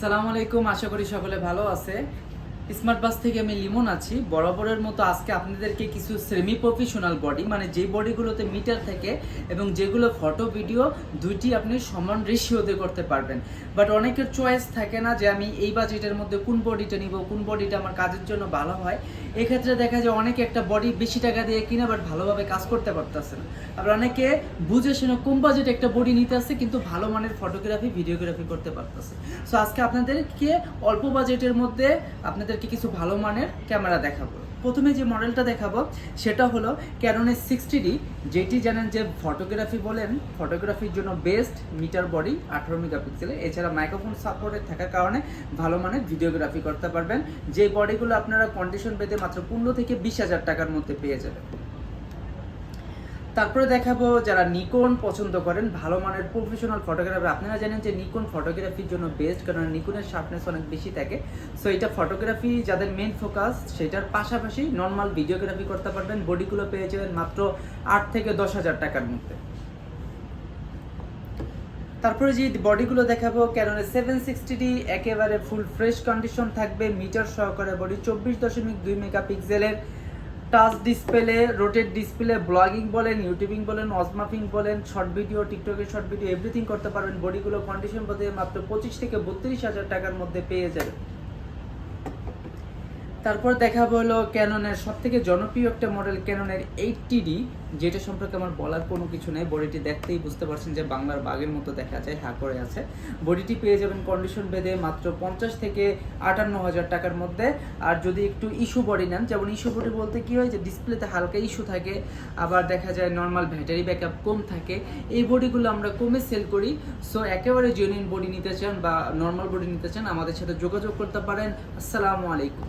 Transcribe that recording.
সালাম আলাইকুম আশা করি সকলে ভালো আছে। স্মার্ট বাস থেকে আমি লিমন আছি। বরাবরের মতো আজকে আপনাদেরকে কিছু সেমি প্রফেশনাল বডি মানে যে বডিগুলোতে মিটার থাকে এবং যেগুলো ফটো ভিডিও দুইটি আপনি সমান রেশিওতে করতে পারবেন। বাট অনেকের চয়েস থাকে না যে আমি এই বাজেটের মধ্যে কোন বডিটা নিব, কোন বডিটা আমার কাজের জন্য ভালো হয়। এক্ষেত্রে দেখা যায় অনেকে একটা বডি বেশি টাকা দিয়ে কিনা বাট ভালোভাবে কাজ করতে পারতেছে না। আবার অনেকে বুঝে শুনে কম বাজেট একটা বডি নিতে আসছে, কিন্তু ভালো মানের ফটোগ্রাফি ভিডিওগ্রাফি করতে পারতেছে। সো আজকে আপনাদেরকে অল্প বাজেটের মধ্যে আপনাদেরকে কিছু ভালো মানের ক্যামেরা দেখাবো? প্রথমে যে মডেলটা দেখাবো, সেটা হলো ক্যাননের সিক্সটি ডি যেটি জানেন যে ফটোগ্রাফি বলেন ফটোগ্রাফির জন্য বেস্ট মিটার বডি আঠারো মেগাপিক্সেলে এছাড়া মাইক্রোফোন সাপোর্টেড থাকার কারণে ভালো মানের ভিডিওগ্রাফি করতে পারবেন। যে বডিগুলো আপনারা কন্ডিশন পেতে মাত্র পনেরো থেকে বিশ হাজার টাকার মধ্যে পেয়ে যাবেন। তারপরে দেখাবো যারা নিকন পছন্দ করেন, ভালো মানের প্রফেশনাল ফটোগ্রাফি আপনারা জানেন যে নিকন ফটোগ্রাফির জন্য বেস্ট কারণ নিকনের শার্পনেস অনেক বেশি থাকে। সো এটা ফটোগ্রাফি যাদের মেন ফোকাস সেটার পাশাপাশি নর্মাল ভিডিওগ্রাফি করতে পারবেন বডিগুলো পেয়ে যাবেন মাত্র আট থেকে দশ হাজার টাকার মধ্যে। তারপরে যে বডিগুলো দেখাবো ক্যাননের সেভেন সিক্সটি একেবারে ফুল ফ্রেশ কন্ডিশন থাকবে মিটার সহকারে বডি চব্বিশ দশমিক দুই মেগাপিক্সেলের touch display rotate display blogging বলেন ইউটিউবিং বলেন অজমাফিং বলেন শর্ট ভিডিও টিকটকের শর্ট ভিডিও এভরিথিং করতে পারবেন। বডিগুলো কন্ডিশন বলতে মাত্র পঁচিশ থেকে বত্রিশ হাজার টাকার মধ্যে পেয়ে যাবেন। তারপর দেখাবো হলো ক্যাননের সব থেকে জনপ্রিয় একটা মডেল ক্যাননের এইটটি ডি যেটা সম্পর্কে আমার বলার কোনো কিছু নেই। বডিটি দেখতেই বুঝতে পারছেন যে বাংলার বাঘের মতো দেখা যায়, হা করে আছে। বডিটি পেয়ে যাবেন কন্ডিশন বেঁধে মাত্র পঞ্চাশ থেকে আটান্ন হাজার টাকার মধ্যে। আর যদি একটু ইস্যু বডি নেন, যেমন ইস্যু বডি বলতে কি হয় যে ডিসপ্লেতে হালকা ইস্যু থাকে, আবার দেখা যায় নর্মাল ব্যাটারি ব্যাকআপ কম থাকে। এই বডিগুলো আমরা কমে সেল করি। সো একেবারে জেনুইন বডি নিতে চান বা নর্মাল বডি নিতে চান, আমাদের সাথে যোগাযোগ করতে পারেন। আসসালামু আলাইকুম।